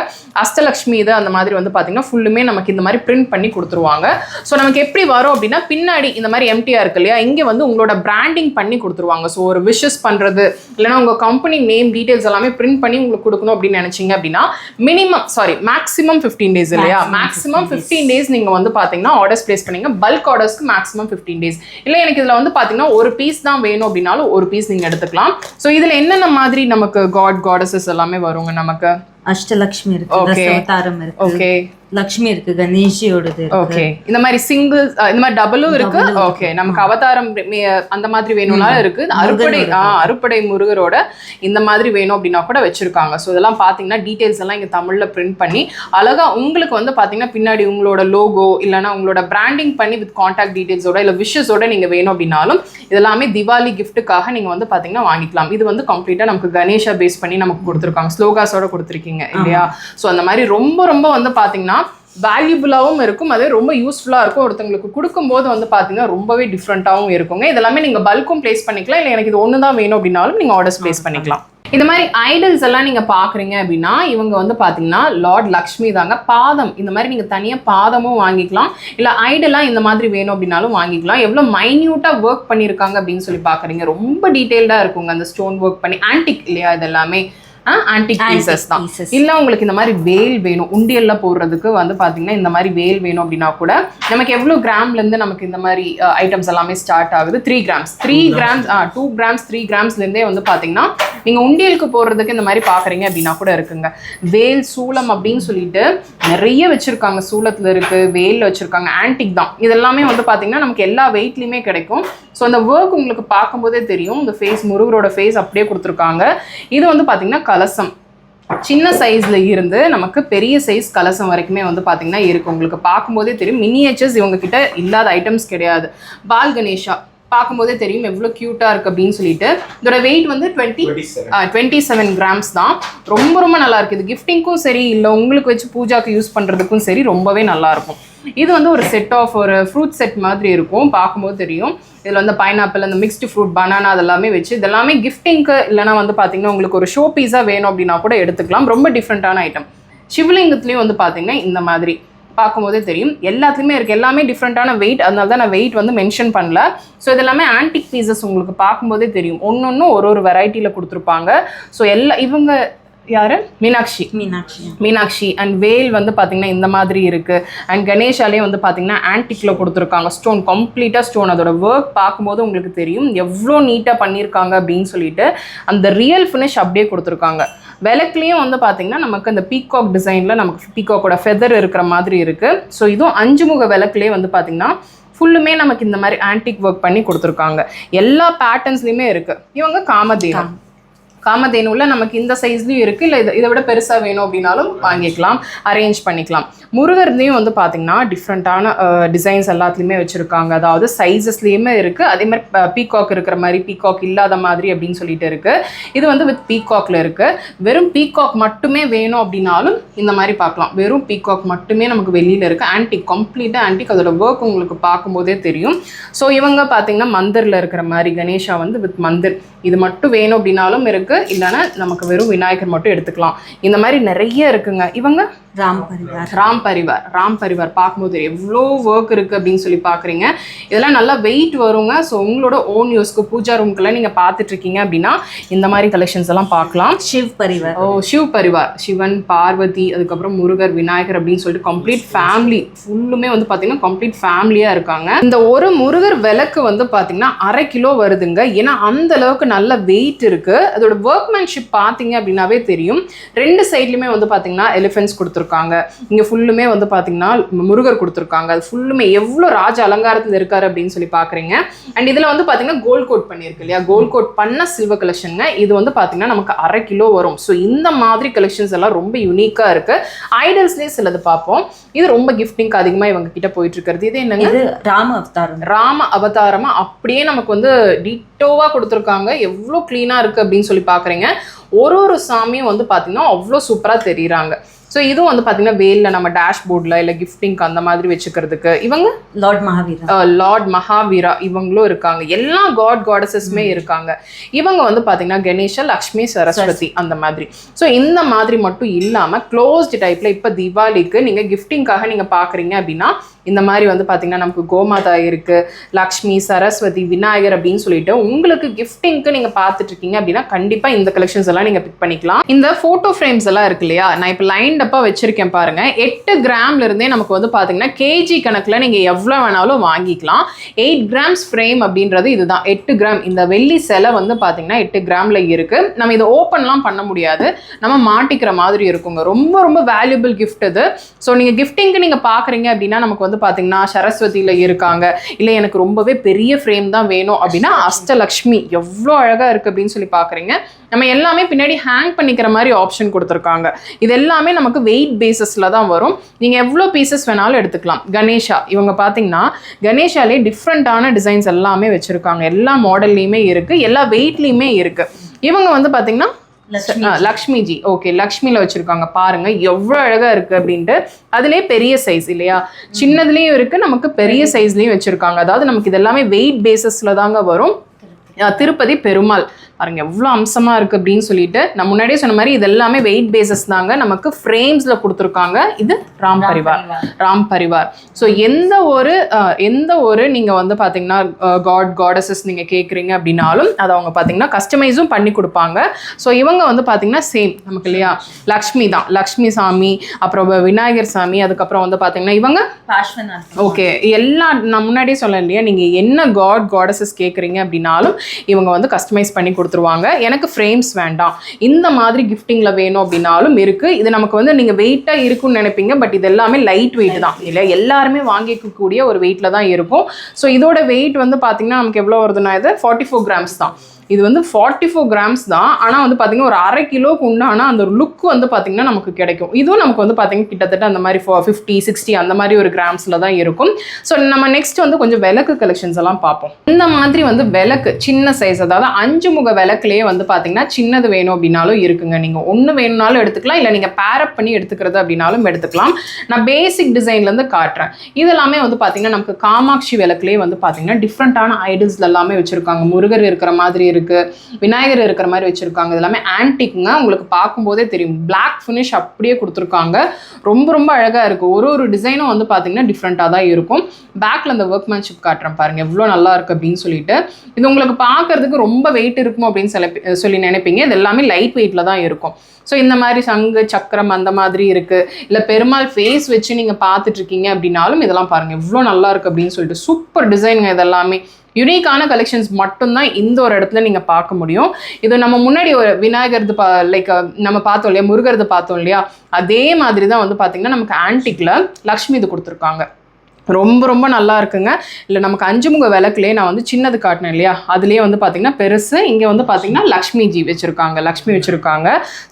Speaker 1: அஷ்டலக்ஷ்மி இது அந்த மாதிரி வந்து பார்த்தீங்கன்னா ஃபுல்லுமே நமக்கு இந்த மாதிரி பிரிண்ட் பண்ணி கொடுத்துருவாங்க. ஸோ நமக்கு எப்படி வரும் அப்படின்னா பின்னாடி இந்த மாதிரி எம்டிஆர் இருக்கு இல்லையா? இங்கே வந்து உங்களோட பிராண்டிங் பண்ணி கொடுத்துருவாங்க. ஸோ ஒரு விஷஸ் பண்ணுறது இல்லைன்னா உங்கள் கம்பெனி நேம் டீடைல்ஸ் எல்லாமே பிரிண்ட் பண்ணி உங்களுக்கு கொடுக்கணும் அப்படின்னு நினைச்சீங்க அப்படின்னா minimum sorry maximum fifteen days இல்லையா? மேக்ஸிமம் ஃபிஃப்டீன் டேஸ் நீங்கள் வந்து பார்த்தீங்கன்னா ஆர்டர்ஸ் பிளேஸ் பண்ணீங்க. பல்க் ஆர்டர்ஸ்க்கு மேக்ஸிமம் ஃபிஃப்டீன் டேஸ் இல்லை எனக்கு இதில் வந்து பார்த்தீங்கன்னா ஒரு பீஸ் தான் வேணும் அப்படின்னாலும் ஒரு பீஸ் நீங்கள் எடுத்துக்கலாம். ஸோ இதில் என்னென்ன மாதிரி நமக்கு காட் காடஸஸ் எல்லாமே வருங்க நமக்கு?
Speaker 3: அஷ்டலக்ஷ்மி இருக்கு இருக்கு.
Speaker 1: ஓகே
Speaker 3: லக்ஷ்மி இருக்கு கணேஷியோடது
Speaker 1: ஓகே இந்த மாதிரி சிங்கிள் இந்த மாதிரி டபுளும் இருக்கு. ஓகே நமக்கு அவதாரம் அந்த மாதிரி வேணும்னாலும் இருக்கு. அறுப்படை ஆ அறுப்படை முருகரோட இந்த மாதிரி வேணும் அப்படின்னா கூட வச்சிருக்காங்க. ஸோ இதெல்லாம் பார்த்தீங்கன்னா டீடைல்ஸ் எல்லாம் இங்க தமிழ்ல பிரிண்ட் பண்ணி அழகா உங்களுக்கு வந்து பார்த்தீங்கன்னா பின்னாடி உங்களோட லோகோ இல்லைன்னா உங்களோட பிராண்டிங் பண்ணி வித் காண்டாக்ட் டீடைல்ஸோட இல்லை விஷஸோட நீங்க வேணும் அப்படின்னாலும் இதெல்லாமே திவாலி கிஃப்ட்டுக்காக நீங்க வந்து பார்த்தீங்கன்னா வாங்கிக்கலாம். இது வந்து கம்ப்ளீட்டா நமக்கு கணேஷா பேஸ் பண்ணி நமக்கு கொடுத்துருக்காங்க. ஸ்லோகாஸோட கொடுத்துருக்கீங்க இல்லையா? ஸோ அந்த மாதிரி ரொம்ப ரொம்ப வந்து பார்த்தீங்கன்னா வேல்யூபுளாகவும் இருக்கும். அதே ரொம்ப யூஸ்ஃபுல்லாக இருக்கும். ஒருத்தங்களுக்கு கொடுக்கும்போது வந்து பார்த்தீங்கன்னா ரொம்பவே டிஃப்ரெண்ட்டாகவும் இருக்குங்க. இதெல்லாமே நீங்கள் பல்க்கும் ப்ளேஸ் பண்ணிக்கலாம். இல்லை எனக்கு இது ஒன்று தான் வேணும் அப்படின்னாலும் நீங்கள் ஆர்டர்ஸ் ப்ளேஸ் பண்ணிக்கலாம். இந்த மாதிரி ஐடல்ஸ் எல்லாம் நீங்கள் பார்க்குறீங்க அப்படின்னா இவங்க வந்து பார்த்தீங்கன்னா லார்ட் லக்ஷ்மி தாங்க. பாதம். இந்த மாதிரி நீங்கள் தனியாக பாதமும் வாங்கிக்கலாம். இல்லை ஐடலா இந்த மாதிரி வேணும் அப்படின்னாலும் வாங்கிக்கலாம். எவ்வளோ மைன்யூட்டாக ஒர்க் பண்ணியிருக்காங்க அப்படின்னு சொல்லி பார்க்குறீங்க ரொம்ப டீட்டெயில்டாக இருக்குங்க. அந்த ஸ்டோன் ஒர்க் பண்ணி ஆன்டிக் இல்லையா இதெல்லாமே ஆன்டிக் பீசஸ் தான். இல்ல உங்களுக்கு இந்த மாதிரி வேல் வேணும். உண்டியல்ல போடுறதுக்கு வந்து பாத்தீங்கன்னா இந்த மாதிரி வேல் வேணும் அப்படின்னா கூட நமக்கு எவ்வளவு கிராம்ல இருந்து நமக்கு இந்த மாதிரி ஐட்டம்ஸ் எல்லாமே ஸ்டார்ட் ஆகுது? Three grams three grams two grams three கிராம்ஸ்ல இருந்தே வந்து பாத்தீங்கன்னா நீங்கள் உண்டியலுக்கு போடுறதுக்கு இந்த மாதிரி பார்க்குறீங்க அப்படின்னா கூட இருக்குங்க. வேல் சூளம் அப்படின்னு சொல்லிட்டு நிறைய வச்சுருக்காங்க. சூளத்தில் இருக்குது வேலில் வச்சுருக்காங்க. ஆன்டிக் தான். இதெல்லாமே வந்து பார்த்தீங்கன்னா நமக்கு எல்லா வெயிட்லேயுமே கிடைக்கும். ஸோ அந்த ஒர்க் உங்களுக்கு பார்க்கும்போதே தெரியும். இந்த ஃபேஸ் முருகரோட ஃபேஸ் அப்படியே கொடுத்துருக்காங்க. இது வந்து பார்த்தீங்கன்னா கலசம். சின்ன சைஸ்ல இருந்து நமக்கு பெரிய சைஸ் கலசம் வரைக்குமே வந்து பாத்தீங்கன்னா இருக்கு. உங்களுக்கு பார்க்கும்போதே தெரியும். மினியேச்சர்ஸ் இவங்க கிட்ட இல்லாத ஐட்டம்ஸ் கிடையாது. பால் கணேஷா பார்க்கும்போதே தெரியும். எவ்வளோ க்யூட்டாக இருக்குது அப்படின்னு சொல்லிட்டு. இதோட வெயிட் வந்து டுவெண்ட்டி டுவெண்ட்டி செவன் கிராம்ஸ் தான். ரொம்ப ரொம்ப நல்லா இருக்குது இது கிஃப்டிங்க்கும் சரி இல்லை உங்களுக்கு வச்சு பூஜாக்கு யூஸ் பண்ணுறதுக்கும் சரி ரொம்பவே நல்லா இருக்கும். இது வந்து ஒரு செட் ஆஃப் ஒரு ஃப்ரூட் செட் மாதிரி இருக்கும் பார்க்கும்போது தெரியும். இதில் வந்து பைனாப்பிள் அந்த மிக்ஸ்டு ஃப்ரூட் பனானா அதெல்லாமே வச்சு இதெல்லாமே கிஃப்டிங்க்கு இல்லைனா வந்து பார்த்தீங்கன்னா உங்களுக்கு ஒரு ஷோ பீஸாக வேணும் அப்படின்னா கூட எடுத்துக்கலாம். ரொம்ப டிஃப்ரெண்ட்டான ஐட்டம் சிவலிங்கத்துலேயும் வந்து பார்த்தீங்கன்னா இந்த மாதிரி. பார்க்கும்போதே தெரியும். எல்லாத்துலேயுமே இருக்குது எல்லாமே டிஃப்ரெண்ட்டான வெயிட் அதனால தான் நான் வெயிட் வந்து மென்ஷன் பண்ணல. ஸோ இதெல்லாமே ஆன்டிக் பீசஸ் உங்களுக்கு பார்க்கும்போதே தெரியும். ஒன்று ஒன்று ஒரு ஒரு வெரைட்டியில் கொடுத்துருப்பாங்க. ஸோ எல்லா இவங்க யாரு? மீனாட்சி.
Speaker 3: மீனாட்சி.
Speaker 1: மீனாட்சி. அண்ட் வேல் வந்து பார்த்தீங்கன்னா இந்த மாதிரி இருக்குது அண்ட் கணேஷாலே வந்து பார்த்தீங்கன்னா ஆன்டிக்கில் கொடுத்துருக்காங்க. ஸ்டோன் கம்ப்ளீட்டாக ஸ்டோன் அதோட ஒர்க் பார்க்கும்போது உங்களுக்கு தெரியும். எவ்வளோ நீட்டாக பண்ணியிருக்காங்க அப்படின்னு சொல்லிட்டு அந்த ரியல் ஃபினிஷ் அப்படியே கொடுத்துருக்காங்க. விளக்குலேயும் வந்து பார்த்தீங்கன்னா நமக்கு அந்த பீகாக் டிசைனில் நமக்கு பீகாக்கோட ஃபெதர் இருக்கிற மாதிரி இருக்குது ஸோ இதுவும் அஞ்சு முக விளக்குலேயே வந்து பார்த்தீங்கன்னா ஃபுல்லுமே நமக்கு இந்த மாதிரி ஆன்டிக் ஒர்க் பண்ணி கொடுத்துருக்காங்க. எல்லா பேட்டர்ன்ஸ்லையுமே இருக்குது இவங்க காமதேவம் காமதேனுவில் நமக்கு இந்த சைஸ்லையும் இருக்குது இல்லை இதை இதை விட பெருசாக வேணும் அப்படின்னாலும் வாங்கிக்கலாம் அரேஞ்ச் பண்ணிக்கலாம். முருகர்லையும் வந்து பார்த்திங்கன்னா டிஃப்ரெண்ட்டான டிசைன்ஸ் எல்லாத்துலேயுமே வச்சுருக்காங்க. அதாவது சைஸஸ்லேயுமே இருக்குது அதே மாதிரி பீகாக் இருக்கிற மாதிரி பீகாக் இல்லாத மாதிரி அப்படின்னு சொல்லிட்டு இருக்குது இது வந்து வித் பீகாக்ல இருக்குது வெறும் பீகாக் மட்டுமே வேணும் அப்படின்னாலும் இந்த மாதிரி பார்க்கலாம். வெறும் பீகாக் மட்டுமே நமக்கு வெளியில் இருக்குது ஆன்டிக் கம்ப்ளீட்டாக ஆன்டிக் அதோட ஒர்க் உங்களுக்கு பார்க்கும்போதே தெரியும். ஸோ இவங்க பார்த்திங்கன்னா மந்திரில் இருக்கிற மாதிரி கணேஷா வந்து வித் மந்திர். இது மட்டும் வேணும் அப்படின்னாலும் இருக்கு. இல்லைன்னா நமக்கு வெறும் விநாயகர் மட்டும் எடுத்துக்கலாம். இந்த மாதிரி நிறைய இருக்குங்க. இவங்க?
Speaker 3: ராம் பரிவார்.
Speaker 1: ராம் பரிவார். ராம் பரிவார். பார்க்கும்போது எவ்வளோ ஒர்க் இருக்குது அப்படின்னு சொல்லி பார்க்குறீங்க. இதெல்லாம் நல்லா வெயிட் வருங்க. ஸோ உங்களோட ஓன் யூஸ்க்கு பூஜா ரூம்க்குலாம் நீங்கள் பார்த்துட்டு இருக்கீங்க அப்படின்னா இந்த மாதிரி கலெக்ஷன்ஸ் எல்லாம் பார்க்கலாம்.
Speaker 3: சிவ் பரிவார்.
Speaker 1: ஓ சிவ் பரிவார். சிவன் பார்வதி அதுக்கப்புறம் முருகர் விநாயகர் அப்படின்னு சொல்லிட்டு கம்ப்ளீட் ஃபேமிலி ஃபுல்லுமே வந்து பார்த்தீங்கன்னா கம்ப்ளீட் ஃபேமிலியாக இருக்காங்க. இந்த ஒரு முருகர் விளக்கு வந்து பார்த்தீங்கன்னா அரை கிலோ வருதுங்க. ஏன்னா அந்த அளவுக்கு நல்ல வெயிட் இருக்கு. அதோட ஒர்க்மேன்ஷிப் பார்த்தீங்க அப்படின்னாவே தெரியும். ரெண்டு சைட்லையுமே வந்து பார்த்தீங்கன்னா எலிஃபென்ட்ஸ் கொடுத்துருக்காங்க. இங்கே ஃபுல்லுமே வந்து பார்த்தீங்கன்னா முருகர் கொடுத்துருக்காங்க. அது ஃபுல்லுமே எவ்வளோ ராஜ அலங்காரத்தில் இருக்காரு அப்படின்னு சொல்லி பார்க்குறீங்க அண்ட் இதில் வந்து பார்த்தீங்கன்னா கோல்ட் கோட் பண்ணியிருக்கு இல்லையா? கோல்ட் கோட் பண்ண சில்வர் கலெக்ஷனுங்க இது வந்து பார்த்தீங்கன்னா நமக்கு அரை கிலோ வரும். ஸோ இந்த மாதிரி கலெக்ஷன்ஸ் எல்லாம் ரொம்ப யூனிக்காக இருக்கு. ஐடல்ஸ்லேயே சிலது பார்ப்போம். இது ரொம்ப கிஃப்டிங்க்கு அதிகமாக இவங்க கிட்ட போயிட்டு இருக்கிறது. இது என்னங்க?
Speaker 3: ராம அவதாரம்.
Speaker 1: ராம அவதாரமா? அப்படியே நமக்கு வந்து டிட்டோவா கொடுத்துருக்காங்க. எவ்வளோ க்ளீனாக இருக்கு அப்படின்னு சொல்லி பார்க்குறீங்க ஒரு ஒரு சாமியும் வந்து பார்த்தீங்கன்னா அவ்வளோ சூப்பராக தெரியுறாங்க. ஸோ இதுவும் வந்து பார்த்தீங்கன்னா வேலில் நம்ம டேஷ்போர்டில் இல்லை கிஃப்டிங்க்கு அந்த மாதிரி வச்சுக்கிறதுக்கு. இவங்க?
Speaker 3: லார்ட் மகாவீரா
Speaker 1: லார்ட் மகாவீரா இவங்களும் இருக்காங்க. எல்லா காட் காடஸஸுமே இருக்காங்க. இவங்க வந்து பார்த்தீங்கன்னா கணேஷா லக்ஷ்மி சரஸ்வதி அந்த மாதிரி. ஸோ இந்த மாதிரி மட்டும் இல்லாமல் க்ளோஸ்டு டைப்பில் இப்போ தீபாவளிக்கு நீங்கள் கிஃப்டிங்காக நீங்கள் பார்க்குறீங்க அப்படின்னா இந்த மாதிரி வந்து பார்த்தீங்கன்னா நமக்கு கோமாதா இருக்குது லக்ஷ்மி சரஸ்வதி விநாயகர் அப்படின்னு சொல்லிட்டு உங்களுக்கு கிஃப்டிங்க்கு நீங்கள் பார்த்துட்டு இருக்கீங்க அப்படின்னா கண்டிப்பாக இந்த கலெக்ஷன்ஸ் எல்லாம் நீங்கள் பிக் பண்ணிக்கலாம். இந்த ஃபோட்டோ ஃப்ரேம்ஸ் எல்லாம் இருக்கு இல்லையா? நான் இப்போ லைன் அப்பா வச்சிருக்கேன் பாருங்க. எட்டு கிராம்ல இருந்தே நமக்கு வந்து பார்த்தீங்கன்னா கேஜி கணக்கில் நீங்கள் எவ்வளோ வேணாலும் வாங்கிக்கலாம். எயிட் கிராம்ஸ் ஃப்ரேம் அப்படின்றது இதுதான். எட்டு கிராம் இந்த வெள்ளி சிலை வந்து பார்த்தீங்கன்னா எட்டு கிராமில் இருக்கு. நம்ம இதை ஓப்பன்லாம் பண்ண முடியாது. நம்ம மாட்டிக்கிற மாதிரி இருக்குங்க. ரொம்ப ரொம்ப வேல்யூபிள் கிஃப்ட் இது. ஸோ நீங்கள் கிஃப்டிங்க்கு நீங்கள் பார்க்குறீங்க அப்படின்னா நமக்கு வந்து பார்த்தீங்கன்னா சரஸ்வதியில் இருக்காங்க. இல்லை எனக்கு ரொம்பவே பெரிய ஃப்ரேம் தான் வேணும் அப்படின்னா அஷ்டலக்ஷ்மி. எவ்வளோ அழகாக இருக்குது அப்படின்னு சொல்லி பார்க்குறீங்க நம்ம எல்லாமே பின்னாடி ஹேங் பண்ணிக்கிற மாதிரி ஆப்ஷன் கொடுத்துருக்காங்க. இது எல்லாமே நமக்கு வெயிட் பேசஸில் தான் வரும். நீங்கள் எவ்வளோ பீசஸ் வேணாலும் எடுத்துக்கலாம். கணேஷா இவங்க பார்த்தீங்கன்னா கணேஷாலே டிஃப்ரெண்ட்டான டிசைன்ஸ் எல்லாமே வச்சுருக்காங்க. எல்லா மாடல்லையுமே இருக்குது எல்லா வெயிட்லேயுமே இருக்குது இவங்க வந்து பார்த்தீங்கன்னா லக்ஷ்மிஜி ஓகே லக்ஷ்மியில் வச்சுருக்காங்க. பாருங்க எவ்வளோ அழகாக இருக்குது அப்படின்ட்டு. அதுலேயே பெரிய சைஸ் இல்லையா? சின்னதுலேயும் இருக்குது நமக்கு பெரிய சைஸ்லேயும் வச்சுருக்காங்க. அதாவது நமக்கு இது எல்லாமே வெயிட் பேசிஸில் தாங்க வரும். திருப்பதி பெருமாள். பாருங்க எவ்வளோ அம்சமா இருக்கு அப்படின்னு சொல்லிட்டு நான் முன்னாடியே சொன்ன மாதிரி இது எல்லாமே வெயிட் பேசஸ் தாங்க நமக்கு ஃப்ரேம்ஸ்ல கொடுத்துருக்காங்க. இது ராம் பரிவார். ராம் பரிவார். ஸோ எந்த ஒரு எந்த ஒரு நீங்க வந்து பாத்தீங்கன்னா காட் காடஸஸ் நீங்க கேக்குறீங்க அப்படின்னாலும் அதை அவங்க பாத்தீங்கன்னா கஸ்டமைஸும் பண்ணி கொடுப்பாங்க. ஸோ இவங்க வந்து பாத்தீங்கன்னா சேம் நமக்கு இல்லையா? லக்ஷ்மி தான். லக்ஷ்மி சாமி அப்புறம் விநாயகர் சாமி அதுக்கப்புறம் வந்து பாத்தீங்கன்னா இவங்க ஓகே எல்லா நான் முன்னாடியே சொன்னேன் இல்லையா? நீங்கள் என்ன காட் காடஸஸ் கேட்குறீங்க அப்படின்னாலும் இவங்க வந்து கஸ்டமைஸ் பண்ணி கொடுத்துருவாங்க கொடுத்துருவாங்க. எனக்கு ஃப்ரேம்ஸ் வேண்டாம். இந்த மாதிரி கிஃப்டிங்கில் வேணும் அப்படின்னாலும் இருக்குது இது நமக்கு வந்து நீங்கள் வெயிட்டாக இருக்கும்னு நினைப்பீங்க. பட் இது எல்லாமே லைட் வெயிட் தான். இல்லை எல்லாருமே வாங்கிக்கக்கூடிய ஒரு வெயிட்டில் தான் இருக்கும். ஸோ இதோட வெயிட் வந்து பார்த்தீங்கன்னா நமக்கு எவ்வளோ வருதுன்னா இது ஃபார்ட்டி ஃபோர் கிராம்ஸ் தான். இது வந்து ஃபார்ட்டி ஃபோர் கிராம்ஸ் தான். ஆனால் வந்து பார்த்தீங்கன்னா ஒரு அரை கிலோக்கு உண்டான அந்த லுக் வந்து பார்த்திங்கன்னா நமக்கு கிடைக்கும். இதுவும் நமக்கு வந்து பார்த்தீங்கன்னா கிட்டத்தட்ட அந்த மாதிரி ஃபோ ஃபிஃப்டி சிக்ஸ்டி அந்த மாதிரி ஒரு கிராம்ஸில் தான் இருக்கும். ஸோ நம்ம நெக்ஸ்ட் வந்து கொஞ்சம் விளக்கு கலெக்ஷன்ஸ் எல்லாம் பார்ப்போம். இந்த மாதிரி வந்து விளக்கு சின்ன சைஸ் அதாவது அஞ்சு முக விளக்குலேயே வந்து பார்த்தீங்கன்னா சின்னது வேணும் அப்படின்னாலும் இருக்குங்க. நீங்கள் ஒன்று வேணும்னாலும் எடுத்துக்கலாம் இல்லை நீங்கள் பேரப் பண்ணி எடுத்துக்கிறது அப்படின்னாலும் எடுத்துக்கலாம். நான் பேசிக் டிசைன்லேருந்து காட்டுறேன். இதெல்லாமே வந்து பார்த்தீங்கன்னா நமக்கு காமாட்சி விளக்குலேயே வந்து பார்த்தீங்கன்னா டிஃப்ரெண்ட்டான ஐடியல்ஸ் எல்லாமே வச்சுருக்காங்க. முருகர் இருக்கிற மாதிரி இருக்கு. விநாயகர் இருக்கிற மாதிரி வச்சிருக்காங்க. இது எல்லாமே ஆன்டிக்குங்க உங்களுக்கு பார்க்கும்போதே தெரியும். பிளாக் ஃபினிஷ் அப்படியே கொடுத்துருக்காங்க. ரொம்ப ரொம்ப அழகா இருக்கு. ஒரு ஒரு டிசைனும் வந்து பார்த்தீங்கன்னா டிஃப்ரெண்ட்டாக தான் இருக்கும். பேக்ல அந்த ஒர்க்மேன்ஷிப் காட்டுறேன் பாருங்க. எவ்வளோ நல்லா இருக்கு அப்படின்னு சொல்லிட்டு. இது உங்களுக்கு பார்க்கறதுக்கு ரொம்ப வெயிட் இருக்கும் அப்படின்னு சொல்லி சொல்லி நினைப்பீங்க. இது எல்லாமே லைட் வெயிட்ல தான் இருக்கும். ஸோ இந்த மாதிரி சங்கு சக்கரம் அந்த மாதிரி இருக்கு. இல்லை பெருமாள் ஃபேஸ் வச்சு நீங்க பார்த்துட்டு இருக்கீங்க அப்படின்னாலும் இதெல்லாம் பாருங்க. எவ்வளோ நல்லா இருக்கு அப்படின்னு சொல்லிட்டு. சூப்பர் டிசைனுங்க இதெல்லாமே யுனிக்கான கலெக்ஷன்ஸ் மட்டும்தான் இந்த ஒரு இடத்துல நீங்கள் பார்க்க முடியும். இது நம்ம முன்னாடி ஒரு விநாயகர்து பா லைக் நம்ம பார்த்தோம் இல்லையா முருகர்து பார்த்தோம் இல்லையா அதே மாதிரி தான் வந்து பார்த்தீங்கன்னா நமக்கு ஆன்டிக்கில் லக்ஷ்மி இது கொடுத்துருக்காங்க. ரொம்ப ரொம்ப நல்லா இருக்குங்க. இல்லை நமக்கு அஞ்சு முக விளக்குலேயே நான் வந்து சின்னது காட்டினேன் இல்லையா? அதுலேயே வந்து பார்த்தீங்கன்னா பெருசு இங்கே வந்து பார்த்தீங்கன்னா லக்ஷ்மி ஜி வச்சுருக்காங்க லக்ஷ்மி வச்சுருக்காங்க.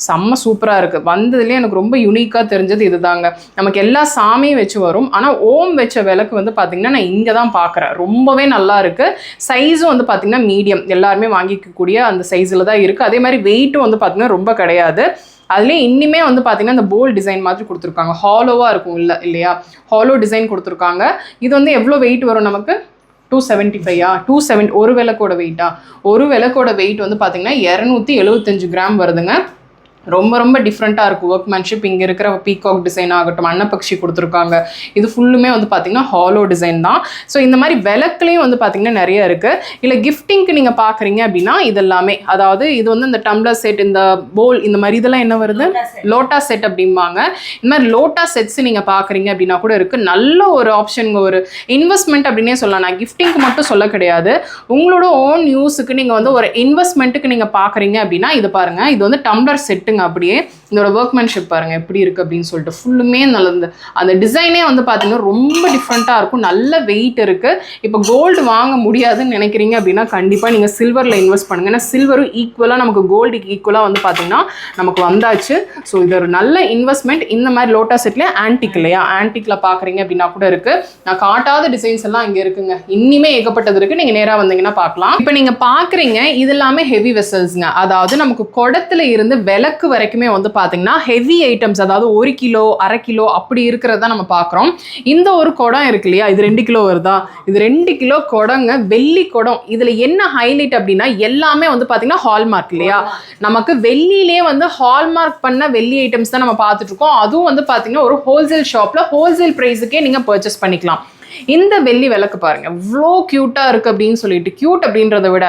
Speaker 1: செம்ம சூப்பராக இருக்குது வந்ததுலேயே எனக்கு ரொம்ப யூனிக்காக தெரிஞ்சது இதுதாங்க. நமக்கு எல்லா சாமியும் வச்சு வரும். ஆனால் ஓம் வச்ச விளக்கு வந்து பார்த்தீங்கன்னா நான் இங்கே தான் பார்க்குறேன் ரொம்பவே நல்லா இருக்குது சைஸும் வந்து பார்த்தீங்கன்னா மீடியம் எல்லாருமே வாங்கிக்கக்கூடிய அந்த சைஸில் தான் இருக்குது அதே மாதிரி வெயிட்டும் வந்து பார்த்தீங்கன்னா ரொம்ப கிடையாது. அதுலேயே இன்னுமே வந்து பார்த்தீங்கன்னா இந்த போல் டிசைன் மாதிரி கொடுத்துருக்காங்க. ஹாலோவாக இருக்கும் இல்லை இல்லையா? ஹாலோ டிசைன் கொடுத்துருக்காங்க. இது வந்து எவ்வளோ வெயிட் வரும் நமக்கு? டூ செவன்ட்டி ஃபைவா டூ செவன் ஒரு விளக்கோட வெயிட்டா ஒரு விளக்கோட வெயிட் வந்து பார்த்தீங்கன்னா இரநூத்தி எழுபத்தஞ்சு கிராம் வருதுங்க. ரொம்ப ரொம்ப டிஃப்ரெண்ட்டாக இருக்கும். ஒர்க்மேன்ஷிப் இங்கே இருக்கிற பீகாக் டிசைன் ஆகட்டும் அன்னப்பக்ஷி கொடுத்துருக்காங்க. இது ஃபுல்லுமே வந்து பார்த்தீங்கன்னா ஹாலோ டிசைன் தான். ஸோ இந்த மாதிரி விளக்குலேயும் வந்து பார்த்தீங்கன்னா நிறைய இருக்குது இல்லை கிஃப்டிங்க்கு நீங்கள் பார்க்குறீங்க அப்படின்னா இது எல்லாமே அதாவது இது வந்து இந்த டம்ளர் செட் இந்த போல் இந்த மாதிரி இதெல்லாம் என்ன வருது? லோட்டா செட் அப்படிம்பாங்க. இந்த மாதிரி லோட்டா செட்ஸ் நீங்கள் பார்க்குறீங்க அப்படின்னா கூட இருக்குது நல்ல ஒரு ஆப்ஷன் ஒரு இன்வெஸ்ட்மெண்ட் அப்படின்னே சொல்லலாம். நான் கிஃப்டிங்க்கு மட்டும் சொல்ல கிடையாது. உங்களோட ஓன் யூஸுக்கு நீங்கள் வந்து ஒரு இன்வெஸ்ட்மெண்ட்டுக்கு நீங்கள் பார்க்குறீங்க அப்படின்னா இது பாருங்கள் இது வந்து டம்ளர் செட்டுங்க அப்படியே. இதோட ஒர்க்மேன்ஷிப் பாருங்க எப்படி இருக்கு அப்படின்னு சொல்லிட்டு ஃபுல்லுமே நல்லது அந்த டிசைனே வந்து பார்த்தீங்கன்னா ரொம்ப டிஃப்ரெண்ட்டாக இருக்கும். நல்ல வெயிட் இருக்கு. இப்போ கோல்டு வாங்க முடியாதுன்னு நினைக்கிறீங்க அப்படின்னா கண்டிப்பாக நீங்கள் சில்வரில் இன்வெஸ்ட் பண்ணுங்க. ஏன்னா சில்வரும் ஈக்குவலாக நமக்கு கோல்டுக்கு ஈக்குவலாக வந்து பார்த்தீங்கன்னா நமக்கு வந்தாச்சு. ஸோ இது ஒரு நல்ல இன்வெஸ்ட்மெண்ட் இந்த மாதிரி லோட்டா செட்லேயே ஆன்டிக் இல்லையா? ஆன்டிக்கில் பார்க்குறீங்க அப்படின்னா கூட இருக்கு. நான் காட்டாத டிசைன்ஸ் எல்லாம் இங்கே இருக்குங்க. இன்னுமே ஏகப்பட்டது இருக்கு. நீங்கள் நேராக வந்தீங்கன்னா பார்க்கலாம் இப்போ நீங்கள் பார்க்குறீங்க இது எல்லாமே ஹெவி வெசல்ஸ்ங்க அதாவது நமக்கு குடத்துல இருந்து விளக்கு வரைக்குமே வந்து பார்த்தீங்கன்னா ஹெவி ஐட்டம்ஸ் அதாவது ஒரு கிலோ அரை கிலோ அப்படி இருக்கிறத நம்ம பார்க்குறோம் இந்த ஒரு குடம் இருக்கு இல்லையா? இது ரெண்டு கிலோ வருதா? இது ரெண்டு கிலோ குடங்க வெள்ளி குடம். இதில் என்ன ஹைலைட் அப்படின்னா எல்லாமே வந்து பார்த்தீங்கன்னா ஹால்மார்க் இல்லையா? நமக்கு வெள்ளியிலே வந்து ஹால்மார்க் பண்ண வெள்ளி ஐட்டம்ஸ் தான் நம்ம பார்த்துட்ருக்கோம் அதுவும் வந்து பார்த்தீங்கன்னா ஒரு ஹோல்சேல் ஷாப்பில் ஹோல்சேல் ப்ரைஸுக்கே நீங்கள் பர்ச்சேஸ் பண்ணிக்கலாம். இந்த வெள்ளி விளக்கு பாருங்க. இவ்வளோ க்யூட்டாக இருக்குது அப்படின்னு சொல்லிட்டு க்யூட் அப்படின்றத விட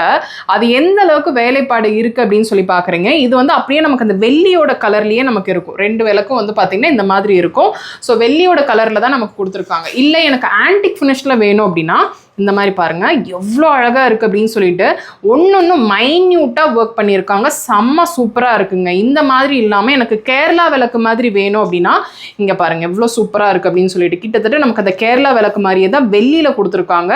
Speaker 1: அது எந்த அளவுக்கு வேலைப்பாடு இருக்குது அப்படின்னு சொல்லி பார்க்குறீங்க இது வந்து அப்படியே நமக்கு அந்த வெள்ளியோட கலர்லேயே நமக்கு இருக்கும். ரெண்டு விளக்கும் வந்து பார்த்தீங்கன்னா இந்த மாதிரி இருக்கும். ஸோ வெள்ளியோட கலரில் தான் நமக்கு கொடுத்துருக்காங்க. இல்லை எனக்கு ஆன்டிக் ஃபினிஷில் வேணும் அப்படின்னா இந்த மாதிரி பாருங்க. எவ்வளோ அழகா இருக்கு அப்படின்னு சொல்லிட்டு ஒன்னொன்னு மைன்யூட்டாக ஒர்க் பண்ணியிருக்காங்க. செம்ம சூப்பராக இருக்குங்க. இந்த மாதிரி இல்லாமல் எனக்கு கேரளா விளக்கு மாதிரி வேணும் அப்படின்னா இங்கே பாருங்க எவ்வளோ சூப்பராக இருக்கு அப்படின்னு சொல்லிட்டு கிட்டத்தட்ட நமக்கு அந்த கேரளா விளக்கு மாதிரியே தான் வெளியில் கொடுத்துருக்காங்க.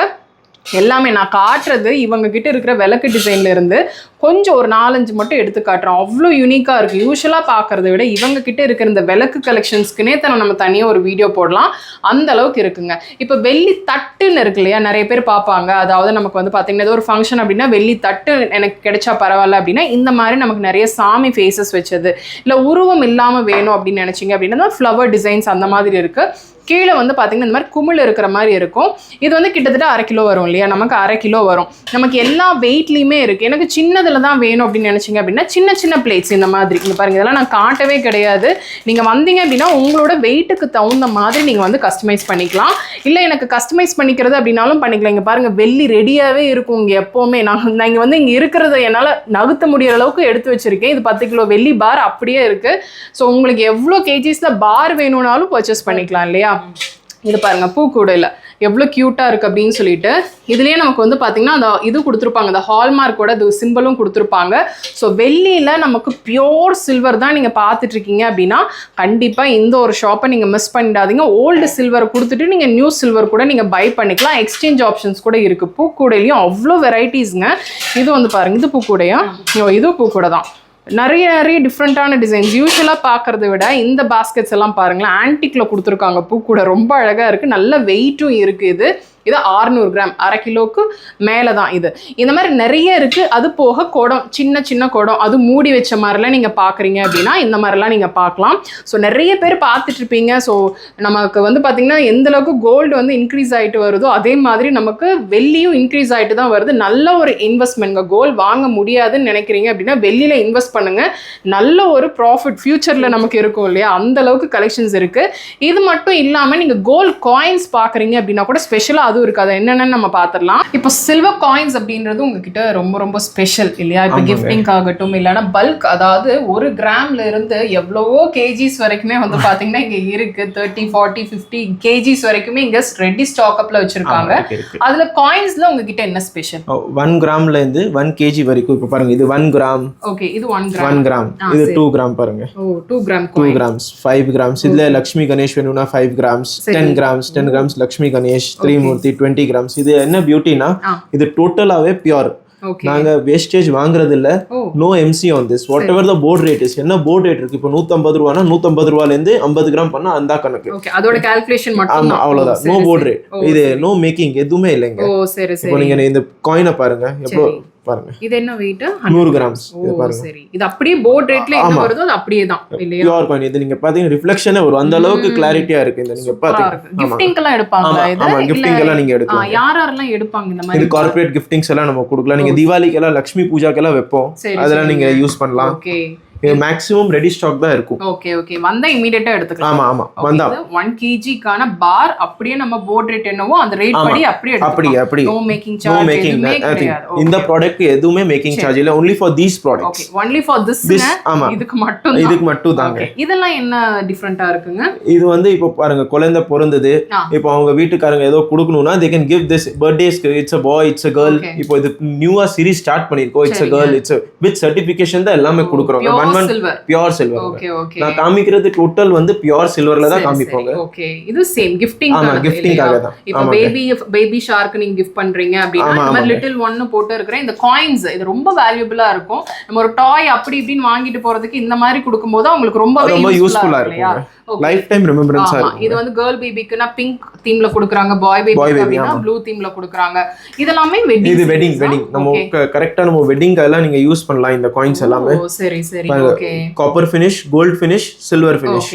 Speaker 1: எல்லாமே நான் காட்டுறது இவங்க கிட்ட இருக்கிற விளக்கு டிசைன்ல இருந்து கொஞ்சம் ஒரு நாலஞ்சு மட்டும் எடுத்து காட்டுறோம். அவ்வளோ யூனிக்காக இருக்குது யூஸ்வலாக பார்க்குறத விட இவங்க கிட்ட இருக்கிற இந்த விளக்கு கலெக்ஷன்ஸ்க்குனே தன நம்ம தனியாக ஒரு வீடியோ போடலாம். அந்த அளவுக்கு இருக்குங்க. இப்போ வெள்ளி தட்டுன்னு இருக்கு இல்லையா? நிறைய பேர் பார்ப்பாங்க. அதாவது நமக்கு வந்து பார்த்தீங்கன்னா ஏதோ ஒரு ஃபங்க்ஷன் அப்படின்னா வெள்ளி தட்டு எனக்கு கிடைச்சா பரவாயில்ல அப்படின்னா இந்த மாதிரி நமக்கு நிறைய சாமி ஃபேஸஸ் வச்சது. இல்லை உருவம் இல்லாமல் வேணும் அப்படின்னு நினச்சிங்க அப்படின்னா ஃப்ளவர் டிசைன்ஸ் அந்த மாதிரி இருக்குது கீழே வந்து பார்த்தீங்கன்னா இந்த மாதிரி குமிழ் இருக்கிற மாதிரி இருக்கும். இது வந்து கிட்டத்தட்ட அரை கிலோ வரும் இல்லையா? நமக்கு அரை கிலோ வரும். நமக்கு எல்லா வெயிட்லேயுமே இருக்குது எனக்கு சின்னதில் தான் வேணும் அப்படின்னு நினச்சிங்க அப்படின்னா சின்ன சின்ன பிளேட்ஸ் இந்த மாதிரி. இங்கே பாருங்க இதெல்லாம் நான் காட்டவே கிடையாது. நீங்கள் வந்தீங்க அப்படின்னா உங்களோட வெயிட்டுக்கு தகுந்த மாதிரி நீங்கள் வந்து கஸ்டமைஸ் பண்ணிக்கலாம். இல்லை எனக்கு கஸ்டமைஸ் பண்ணிக்கிறது அப்படின்னாலும் பண்ணிக்கலாம். இங்கே பாருங்கள் வெள்ளி ரெடியாகவே இருக்கும் இங்கே எப்போவுமே. நான் நான் இங்கே வந்து இங்கே இருக்கிறத என்னால் நகுத்த முடிகிற அளவுக்கு எடுத்து வச்சுருக்கேன். இது பத்து கிலோ வெள்ளி பார் அப்படியே இருக்குது ஸோ உங்களுக்கு எவ்வளோ கேஜிஸில் பார் வேணும்னாலும் பர்ச்சேஸ் பண்ணிக்கலாம் இல்லையா? இது பாருங்க பூக்கூடையில் எவ்வளோ க்யூட்டாக இருக்குது அப்படின்னு சொல்லிட்டு இதுலேயே நமக்கு வந்து பார்த்தீங்கன்னா அந்த இது கொடுத்துருப்பாங்க அந்த ஹால்மார்க்கோட அது சிம்பிளும் கொடுத்துருப்பாங்க. ஸோ வெள்ளியில் நமக்கு பியோர் சில்வர் தான் நீங்கள் பார்த்துட்டு இருக்கீங்க அப்படின்னா கண்டிப்பாக இந்த ஒரு ஷாப்பை நீங்கள் மிஸ் பண்ணிடாதீங்க. ஓல்டு சில்வரை கொடுத்துட்டு நீங்கள் நியூ சில்வர் கூட நீங்கள் பை பண்ணிக்கலாம். எக்ஸ்சேஞ்ச் ஆப்ஷன்ஸ் கூட இருக்குது பூக்கூடையிலையும் அவ்வளோ வெரைட்டிஸ்ங்க இது வந்து பாருங்க இது பூக்கூடையா இது பூக்கூடை தான். நிறைய நிறைய டிஃப்ரெண்ட்டான டிசைன்ஸ் யூஸ்வலாக பார்க்கறத விட இந்த பாஸ்கெட்ஸ் எல்லாம் பாருங்களேன் ஆன்டிக்கில் கொடுத்துருக்காங்க. பூக்கூடை ரொம்ப அழகாக இருக்குது நல்ல வெயிட்டும் இருக்குது இது. இது 600 கிராம் அரை கிலோவுக்கு மேலே தான் இது. இந்த மாதிரி நிறைய இருக்குது அது போக குடம் சின்ன சின்ன குடம். அது மூடி வச்ச மாதிரிலாம் நீங்கள் பார்க்குறீங்க அப்படின்னா இந்த மாதிரிலாம் நீங்கள் பார்க்கலாம் ஸோ நிறைய பேர் பார்த்துட்ருப்பீங்க. ஸோ நமக்கு வந்து பார்த்திங்கன்னா எந்த அளவுக்கு கோல்டு வந்து இன்க்ரீஸ் ஆகிட்டு வருதோ அதே மாதிரி நமக்கு வெள்ளியும் இன்க்ரீஸ் ஆகிட்டு தான் வருது. நல்ல ஒரு இன்வெஸ்ட்மெண்ட்ங்க கோல்டு வாங்க முடியாதுன்னு நினைக்கிறீங்க அப்படின்னா வெள்ளியில் இன்வெஸ்ட் பண்ணுங்கள் நல்ல ஒரு ப்ராஃபிட் ஃப்யூச்சரில் நமக்கு இருக்கும் இல்லையா? அந்த அளவுக்கு கலெக்ஷன்ஸ் இருக்குது இது மட்டும் இல்லாமல் நீங்கள் கோல்டு காயின்ஸ் பார்க்குறீங்க அப்படின்னா கூட ஸ்பெஷலாக அதுவும் இருக்கு. அது என்னென்னு நம்ம பார்த்துடலாம் இப்போ சில்வர் காயின்ஸ் அப்படின்றது உங்ககிட்ட ரொம்ப ரொம்ப ஸ்பெஷல் இல்லையா? இப்போ. கிஃப்டிங் ஆகட்டும் இல்லைன்னா பல்க் அதாவது ஒரு கிராம்ல இருந்து எவ்வளவோ கேஜிஸ் வரைக்குமே வந்து பார்த்தீங்கன்னா இங்கே இருக்கு. தேர்ட்டி ஃபார்ட்டி ஃபிஃப்டி கேஜிஸ் வரைக்குமே இங்கே ரெடி ஸ்டாக் அப்ல வச்சிருக்காங்க. அதுல காயின்ஸ்ல உங்ககிட்ட என்ன ஸ்பெஷல்
Speaker 2: ஒன் கிராம்ல இருந்து ஒன் கேஜி வரைக்கும் இப்போ பாருங்க. இது ஒன் கிராம்
Speaker 1: ஓகே இது ஒன் கிராம்
Speaker 2: ஒன் கிராம் இது. டூ கிராம் பாருங்க.
Speaker 1: ஓ two gram
Speaker 2: two grams five grams இதுல லக்ஷ்மி கணேஷ் வேணும்னா five grams. Ten grams ten grams Lakshmi Ganesh Trimurti twenty grams இது என்ன பியூட்டினா. இது டோட்டலாவே பியூர் நாங்க வேஸ்டேஜ் வாங்குறது இல்ல no MC on this whatever the board rate is என்ன போர்ட் ரேட் இருக்கு? இப்போ நூத்தம்பது ரூபானா நூத்தம்பது ரூபால இருந்து ஐம்பது கிராம் பண்ணா அந்த கணக்கு.
Speaker 1: அதோட கால்குலேஷன் மட்டும்
Speaker 2: அவ்வளவுதான். நோ போர்ட் ரேட் இது நோ மேக்கிங் எதுவுமே இல்லைங்க. இப்போ நீங்க இந்த காயினை பாருங்க. எவ்வளோ
Speaker 1: சரி.
Speaker 2: பாருங்க.
Speaker 1: இது என்ன வெயிட்
Speaker 2: நூறு கிராம்ஸ் இது பாருங்க.
Speaker 1: சரி. இது அப்படியே போர்ட் ரேட்ல என்ன வருதோ அது அப்படியே தான் இல்லையா?
Speaker 2: பியூர் காயின் இது நீங்க பாத்தீங்கன்னா ரிஃப்ளெக்ஷனே வரும். அந்த அளவுக்கு கிளாரிட்டியா இருக்கு. இந்த நீங்க பாத்தீங்க.
Speaker 1: கிஃப்டிங் எல்லாம் எடுப்பாங்களா
Speaker 2: ஆமா
Speaker 1: இது?
Speaker 2: ஆமா கிஃப்டிங் எல்லாம் நீங்க எடுக்கலாம்.
Speaker 1: யார் யாரெல்லாம் எடுப்பாங்க இந்த
Speaker 2: இது
Speaker 1: மாதிரி?
Speaker 2: கார்ப்பரேட் கிஃப்டிங்ஸ் எல்லாம் நம்ம கொடுக்கலாம். நீங்க தீபாவளிக்கு எல்லாம் லக்ஷ்மி பூஜாக்கு எல்லாம் வைப்போம் அதெல்லாம் நீங்க யூஸ் பண்ணலாம்.
Speaker 1: ஓகே.
Speaker 2: இது மேக்ஸிமம் ரெடி ஸ்டாக் தான் இருக்கும்.
Speaker 1: ஓகே ஓகே வந்தா இமிடியேட்டா எடுத்துக்கலாம்.
Speaker 2: ஆமா ஆமா. வந்தா.
Speaker 1: ஒன் கேஜிக்கான பார் அப்படியே நம்ம போர்ட் ரேட் என்னவோ அந்த ரேட். படி அப்படியே
Speaker 2: அப்படி அப்படி.
Speaker 1: No making
Speaker 2: no
Speaker 1: charge
Speaker 2: making
Speaker 1: எதுவுமே கிடையாது.
Speaker 2: இந்த ப்ராடக்ட் எதுவுமே மேக்கிங் சார்ஜ் இல்ல. Only for these
Speaker 1: okay
Speaker 2: products
Speaker 1: only for this
Speaker 2: This, ஆமா.
Speaker 1: இதுக்கு மட்டும்
Speaker 2: இதுக்கு மட்டும் தாங்க
Speaker 1: ஓகே இதெல்லாம் என்ன டிஃபரெண்டா இருக்குங்க?
Speaker 2: இது வந்து இப்போ பாருங்க குழந்தை பிறந்தது. இப்போ அவங்க வீட்டுக்காரங்க ஏதோ கொடுக்கணும்னா they can give this பர்த்டேஸ்க்கு it's a boy it's a girl. இப்போ இது நியூவா சீரிஸ் ஸ்டார்ட் பண்ணிருக்கோம் it's a. Girl it's with certification தான் எல்லாமே கொடுக்குறோம் one
Speaker 1: pure silver okay okay
Speaker 2: நான் காமிக்கிறது டோட்டல் வந்து பியோர் சில்வர்ல தான் காமிப்போங்க
Speaker 1: ஓகே இது சேம் கிஃப்டிங்
Speaker 2: ஆமா, gifting-க்காக தான்.
Speaker 1: இப்போ. பேபி பேபி ஷார்க்கு நீங்க கிஃப்ட் பண்றீங்க அப்படின்னா
Speaker 2: ஆமாங்க.
Speaker 1: லிட்டில் ஒன்னு போட்டு இருக்கிற இந்த காயின்ஸ் இது ரொம்ப வேல்யூபிளா இருக்கும். நம்ம ஒரு டாய் அப்படி இப்படின்னு வாங்கிட்டு போறதுக்கு இந்த மாதிரி கொடுக்கும்போது அவங்களுக்கு ரொம்பவே
Speaker 2: ரொம்ப
Speaker 1: யூஸ்ஃபுல்லா இருக்கும்.
Speaker 2: லைஃப் டைம் ரிமெம்பரன்ஸா இருக்கும்
Speaker 1: இது வந்து கேர்ள் பேபிக்குனா பிங்க் தீம்ல கொடுக்குறாங்க பாய் பேபி
Speaker 2: ஆமா.
Speaker 1: ப்ளூ தீம்ல கொடுக்குறாங்க. இதெல்லாமே வெட்டிங்
Speaker 2: இது வெட்டிங் வெட்டிங் நம்ம கரெக்டா நம்ம வெட்டிங் எல்லாம் நீங்க யூஸ் பண்ணலாம் இந்த காயின்ஸ் எல்லாமே.
Speaker 1: ஓ சரி. சரி
Speaker 2: copper finish gold finish silver finish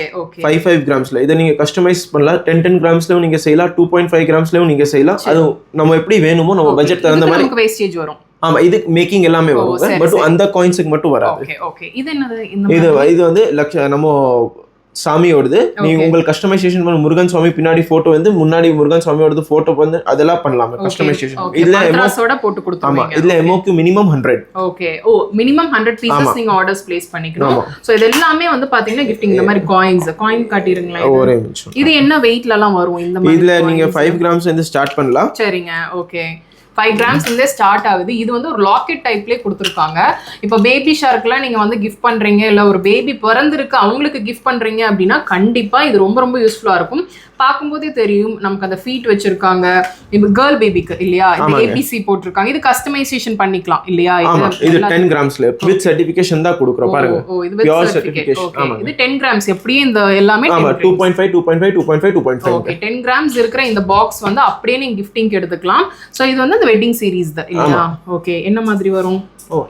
Speaker 2: five five கிராம்ஸ்ல இதை நீங்க கஸ்டமைஸ் பண்ணலாம். டென் டென் கிராம்ஸ்லயும் நீங்க செய்யலாம். டூ பாயிண்ட் ஃபைவ் கிராம்ஸ்லயும் நீங்க செய்யலாம். அது நம்ம எப்படி வேணுமோ நம்ம பட்ஜெட் தகுந்த மாதிரி.
Speaker 1: வேஸ்டேஜ் வரும்.
Speaker 2: ஆமா இது மேக்கிங் எல்லாமே வரும். பட். அந்த காயின்ஸுக்கு மட்டும் வராது.
Speaker 1: இது
Speaker 2: இது வந்து நம்ம சாமியோடது. நீங்க. உங்களுக்கு கஸ்டமைசேஷன் பண்ண. முருகன் சுவாமி பின்னாடி போட்டோ வந்து முன்னாடி முருகன் சுவாமியோடது போட்டோ வந்து அதெல்லாம் பண்ணலாம். கஸ்டமைசேஷன். இதுல
Speaker 1: மந்த்ராஸோட போட்டு
Speaker 2: ஆமா.
Speaker 1: கொடுத்துருவீங்க
Speaker 2: இதுல எமோக்கு minimum hundred
Speaker 1: okay oh minimum hundred
Speaker 2: ஆமா.
Speaker 1: பீசஸ் நீங்க ஆர்டர்ஸ் பிளேஸ் பண்ணிக்கணும்.
Speaker 2: ஆமா.
Speaker 1: சோ இது எல்லாமே வந்து பாத்தீங்கன்னா கிஃப்டிங் இந்த மாதிரி காயின்ஸ் காயின் காட்டிருங்களா இது?
Speaker 2: ஒரே நிமிஷம்.
Speaker 1: இது என்ன வெயிட்ல எல்லாம் வரும்? இந்த மாதிரி
Speaker 2: இதுல நீங்க
Speaker 1: coins?
Speaker 2: ஃபைவ் கிராம்ஸ் வந்து ஸ்டார்ட் பண்ணலாம்.
Speaker 1: சரிங்க. ஓகே ஃபைவ் கிராம்ஸ் இருந்தே ஸ்டார்ட் ஆகுது. இது வந்து ஒரு லாக்கெட் டைப்லேயே கொடுத்துருக்காங்க. இப்போ பேபி ஷார்க்லாம் நீங்கள் வந்து கிஃப்ட் பண்ணுறீங்க இல்லை ஒரு பேபி பிறந்திருக்கு அவங்களுக்கு கிஃப்ட் பண்ணுறீங்க அப்படின்னா கண்டிப்பாக இது ரொம்ப ரொம்ப யூஸ்ஃபுல்லாக இருக்கும். பார்க்கும்போதே தெரியும் நமக்கு அந்த ஃபீட் வச்சிருக்காங்க. இப்போ கேர்ள் பேபிக்கு இல்லையா? இது. ஏபிசி போட்டிருக்காங்க. இது கஸ்டமைசேஷன் பண்ணிக்கலாம் இல்லையா?
Speaker 2: இது
Speaker 1: எல்லா-
Speaker 2: டென் கிராம்ஸ்ல வித் சர்டிபிகேஷன் தான் கொடுக்குறோம் பாருங்க.
Speaker 1: இது. Okay.
Speaker 2: ஆமாங்க.
Speaker 1: இது டென் கிராம்ஸ் எப்படியே இந்த எல்லாமே
Speaker 2: ஆமா two point five two point five two point five two point five
Speaker 1: okay ten grams இருக்கிற இந்த பாக்ஸ் வந்து அப்படியே நீங்க கிஃப்டிங் எடுத்துக்கலாம். சோ இது வந்து வெட்டிங் சீரிஸ் தான். இல்லையா? ஓகே என்ன மாதிரி வரும்?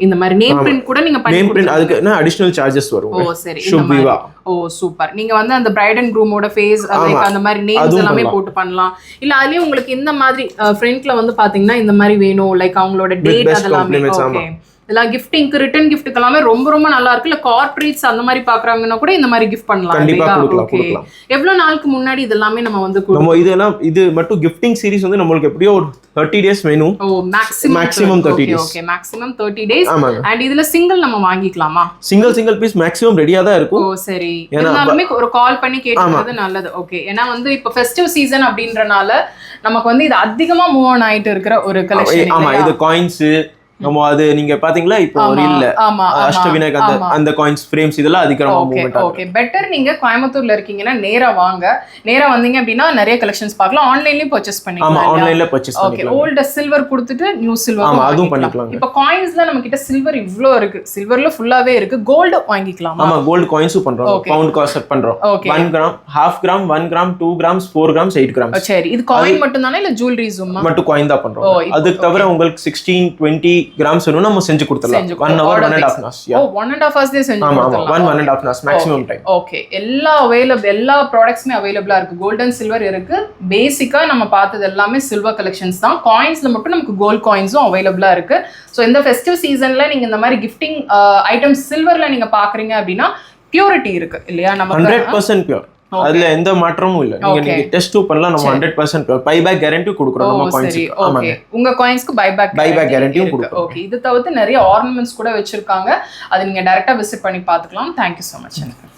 Speaker 1: இந்த மாதிரி நேம் பிரிண்ட் கூட நீங்க
Speaker 2: நேம் பிரிண்ட். அதுக்கு என்ன அடிஷனல் சார்ஜஸ் வரும்
Speaker 1: ஓ சரி
Speaker 2: விவா
Speaker 1: ஓ சூப்பர் நீங்க வந்து அந்த பிரைட் அண்ட் க்ரூமோட ஃபேஸ். அந்த மாதிரி நேம்ஸ் எல்லாமே. போட்டு பண்ணலாம் இல்ல அதுலயே உங்களுக்கு இந்த மாதிரி ஃப்ரண்ட்ல வந்து பாத்தீங்கன்னா இந்த மாதிரி வேணும் லைக் அவங்களோட டேட் அதெல்லாமே. ஓகே இதெல்லாம் கிஃப்டிங்க்கு ரிட்டர்ன் கிஃப்ட்டுக்கு எல்லாமே ரொம்ப ரொம்ப நல்லா இருக்கு இல்ல கார்ப்பரேட்ஸ் அந்த மாதிரி பாக்குறாங்கன்னா கூட இந்த மாதிரி கிஃப்ட் பண்ணலாம்.
Speaker 2: கொடுக்கலாம்.
Speaker 1: எவ்வளவு நாளுக்கு முன்னாடி இதெல்லாமே நம்ம வந்து
Speaker 2: நம்ம இதெல்லாம் இது மட்டும் கிஃப்டிங் சீரிஸ் வந்து நம்மளுக்கு எப்படியோ ஒரு தேர்ட்டி டேஸ் வேணும்
Speaker 1: ஓ maximum
Speaker 2: Maximum 30 days.
Speaker 1: Okay maximum thirty days and இதுல சிங்கிள் நம்ம வாங்கிக்கலாமா?
Speaker 2: சிங்கிள் சிங்கிள் பீஸ் மேக்ஸிமம் ரெடியா தான்
Speaker 1: ஓ
Speaker 2: இருக்கும்
Speaker 1: சரி.
Speaker 2: ஏன்னா
Speaker 1: இருந்தாலுமே ஒரு கால் பண்ணி கேட்டுக்கிறது நல்லது. ஓகே ஏன்னா வந்து இப்போ ஃபெஸ்டிவ் சீசன் அப்படின்றனால நமக்கு வந்து இது அதிகமா மூவ் ஆன் ஆயிட்டு இருக்கிற ஒரு கலெக்ஷன்
Speaker 2: ஆமா இது காயின்ஸ் நம்ம அது நீங்க பாத்தீங்களா? இப்போ ஒரு இல்ல
Speaker 1: ஆமா
Speaker 2: அஷ்டவிநாயக் அந்த
Speaker 1: ஆமா.
Speaker 2: அந்த காயின்ஸ் ஃப்ரேம்ஸ் இதெல்லாம் அதிகமா
Speaker 1: ஓகே
Speaker 2: மூவ்மெண்ட்
Speaker 1: ஓகே பெட்டர் நீங்க கோயம்புத்தூர்ல இருக்கீங்கன்னா நேரா வாங்க. நேரா வந்தீங்க அப்படின்னா நிறைய கலெக்ஷன்ஸ் பார்க்கலாம். ஆன்லைன்லயும் பர்ச்சேஸ்
Speaker 2: ஆமா
Speaker 1: பண்ணிக்கலாம்
Speaker 2: ஆன்லைன்ல பர்ச்சேஸ்
Speaker 1: ஓகே
Speaker 2: பண்ணிக்கலாம்.
Speaker 1: ஓல்டு சில்வர் கொடுத்துட்டு நியூ சில்வர்
Speaker 2: ஆமா, அதுவும் பண்ணிக்கலாங்க.
Speaker 1: இப்போ காயின்ஸ்ல நம்ம கிட்ட சில்வர் இவ்ளோ இருக்கு. சில்வர்ல ஃபுல்லாவே இருக்கு. கோல்டு வாங்கிக்கலாமா?
Speaker 2: ஆமா கோல்டு காயின்ஸும் பண்றோம். பவுண்ட் காஸ்ட் பண்றோம்.
Speaker 1: Okay
Speaker 2: one gram half gram one gram two grams four grams eight grams
Speaker 1: சரி. இது காயின் மட்டும் தானே இல்ல ஜுவல்லரிஸுமா
Speaker 2: மட்டும் காயின் தான் பண்றோம். அதுக்கு தவிர உங்களுக்கு சிக்ஸ்டீன் டுவெண்ட்டி கிராம்ஸ் வேணும் நம்ம செஞ்சு கொடுத்துடலாம். One hour one and. Half hours
Speaker 1: oh one and half ஹவர்ஸ்லேயே செஞ்சு
Speaker 2: ஆமா ஆமா.
Speaker 1: கொடுத்துடலாம்.
Speaker 2: One one and half hours maximum time
Speaker 1: okay எல்லா அவைலபிள் எல்லா ப்ராடக்ட்ஸுமே அவைலபிளா இருக்கு. கோல்டன் சில்வர் இருக்கு. பேசிக்கா நம்ம பார்த்தது எல்லாமே சில்வர் கலெக்ஷன்ஸ் தான். காயின்ஸ்ல மட்டும் நமக்கு கோல்ட் காயின்ஸும் அவைலபிளா இருக்கு. ஸோ இந்த ஃபெஸ்டிவ் சீசன்ல நீங்க இந்த மாதிரி கிஃப்டிங் ஐட்டம்ஸ் சில்வர்ல நீங்க பாக்குறீங்க அப்படின்னா பியூரிட்டி இருக்கு இல்லையா?
Speaker 2: ஹண்ட்ரட்
Speaker 1: நமக்கு
Speaker 2: பர்சன்ட் பியூர் அதுல எந்த மாற்றமும் இல்ல. நீங்க. நீங்க டெஸ்ட் பண்ணலாம் நம்ம hundred percent buy back guarantee கொடுக்குறோம். நம்ம காயின்ஸ்
Speaker 1: ஓகே
Speaker 2: ஆமாங்க.
Speaker 1: உங்க காயின்ஸ்க்கு பைபேக்
Speaker 2: Buyback guarantee யும் கொடுக்குறோம்.
Speaker 1: ஓகே இது தவிர்த்து நிறைய ஆர்னமெண்ட்ஸ் கூட வச்சிருக்காங்க. அதை நீங்க டைரக்டா விசிட் பண்ணி பார்த்துக்கலாம். தேங்க்யூ ஸோ மச் எனக்கு